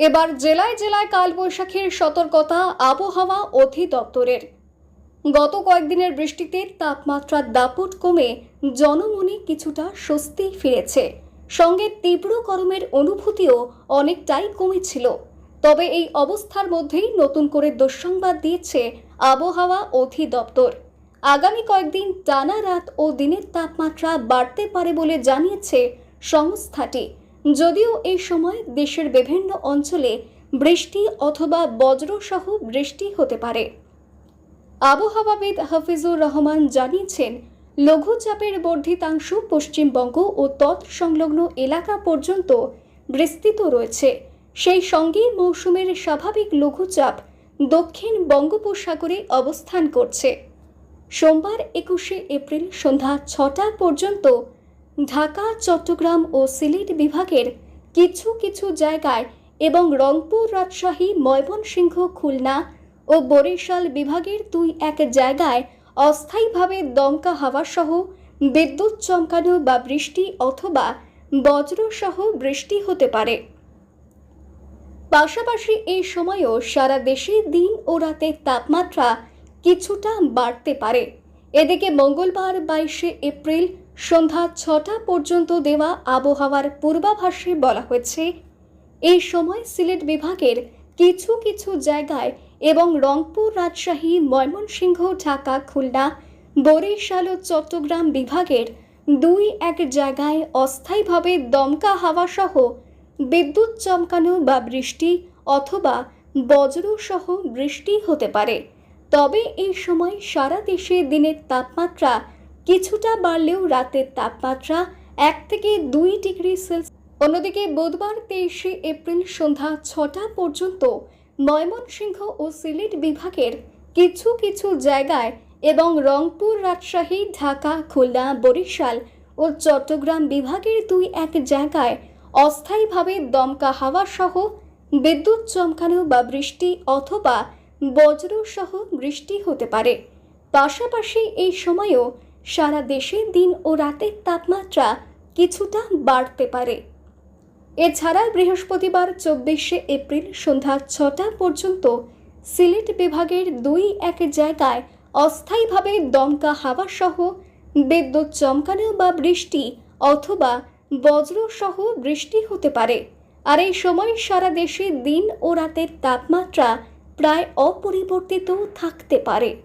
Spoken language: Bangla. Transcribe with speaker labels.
Speaker 1: এবার জেলায় জেলায় কালবৈশাখীর সতর্কতা, আবহাওয়া অধিদপ্তরের। গত কয়েকদিনের বৃষ্টিতে তাপমাত্রার দাপট কমে জনমনে কিছুটা স্বস্তি ফিরেছে। সঙ্গে তীব্র গরমের অনুভূতিও অনেকটাই কমেছিল। তবে এই অবস্থার মধ্যেই নতুন করে দুঃসংবাদ দিয়েছে আবহাওয়া অধিদপ্তর। আগামী কয়েকদিন টানা রাত ও দিনের তাপমাত্রা বাড়তে পারে বলে জানিয়েছে সংস্থাটি। যদিও এই সময় দেশের বিভিন্ন অঞ্চলে বৃষ্টি অথবা বজ্রসহ বৃষ্টি হতে পারে। আবহাওয়াবিদ হাফিজুর রহমান জানিয়েছেন, লঘুচাপের বর্ধিতাংশ পশ্চিমবঙ্গ ও তৎসংলগ্ন এলাকা পর্যন্ত বিস্তৃত রয়েছে। সেই সঙ্গে মৌসুমের স্বাভাবিক লঘুচাপ দক্ষিণ বঙ্গোপসাগরে অবস্থান করছে। সোমবার একুশে এপ্রিল সন্ধ্যা ছটা পর্যন্ত ঢাকা, চট্টগ্রাম ও সিলেট বিভাগের কিছু কিছু জায়গায় এবং রংপুর, রাজশাহী, ময়মনসিংহ, খুলনা ও বরিশাল বিভাগের দুই এক জায়গায় অস্থায়ীভাবে দমকা হাওয়া সহ বিদ্যুৎ চমকানো বা বৃষ্টি অথবা বজ্রসহ বৃষ্টি হতে পারে। পাশাপাশি এই সময়ও সারা দেশে দিন ও রাতের তাপমাত্রা কিছুটা বাড়তে পারে। এদিকে মঙ্গলবার বাইশে এপ্রিল সন্ধ্যা ছটা পর্যন্ত দেওয়া আবহাওয়ার পূর্বাভাসে বলা হয়েছে, এই সময় সিলেট বিভাগের কিছু কিছু জায়গায় এবং রংপুর, রাজশাহী, ময়মনসিংহ, ঢাকা, খুলনা, বরিশাল ও চট্টগ্রাম বিভাগের দুই এক জায়গায় অস্থায়ীভাবে দমকা হাওয়া সহ বিদ্যুৎ চমকানো বা বৃষ্টি অথবা বজ্রসহ বৃষ্টি হতে পারে। তবে এই সময় সারা দেশে দিনের তাপমাত্রা কিছুটা বাড়লেও রাতের তাপমাত্রা এক থেকে দুই ডিগ্রি সেলসিয়াস অন্যদিকে বুধবার তেইশে এপ্রিল সন্ধ্যা ছটা পর্যন্ত ময়মনসিংহ ও সিলেট বিভাগের কিছু কিছু জায়গায় এবং রংপুর, রাজশাহী, ঢাকা, খুলনা, বরিশাল ও চট্টগ্রাম বিভাগের দুই এক জায়গায় অস্থায়ীভাবে দমকা হাওয়া সহ বিদ্যুৎ চমকানো বা বৃষ্টি অথবা বজ্রসহ বৃষ্টি হতে পারে। পাশাপাশি এই সময়েও সারা দেশে দিন ও রাতের তাপমাত্রা কিছুটা বাড়তে পারে। এছাড়া বৃহস্পতিবার চব্বিশে এপ্রিল সন্ধ্যা ছটা পর্যন্ত সিলেট বিভাগের দুই এক জায়গায় অস্থায়ীভাবে দমকা হাওয়া সহ বিদ্যুৎ চমকানো বা বৃষ্টি অথবা বজ্রসহ বৃষ্টি হতে পারে। আর এই সময় সারা দেশে দিন ও রাতের তাপমাত্রা প্রায় অপরিবর্তিত থাকতে পারে।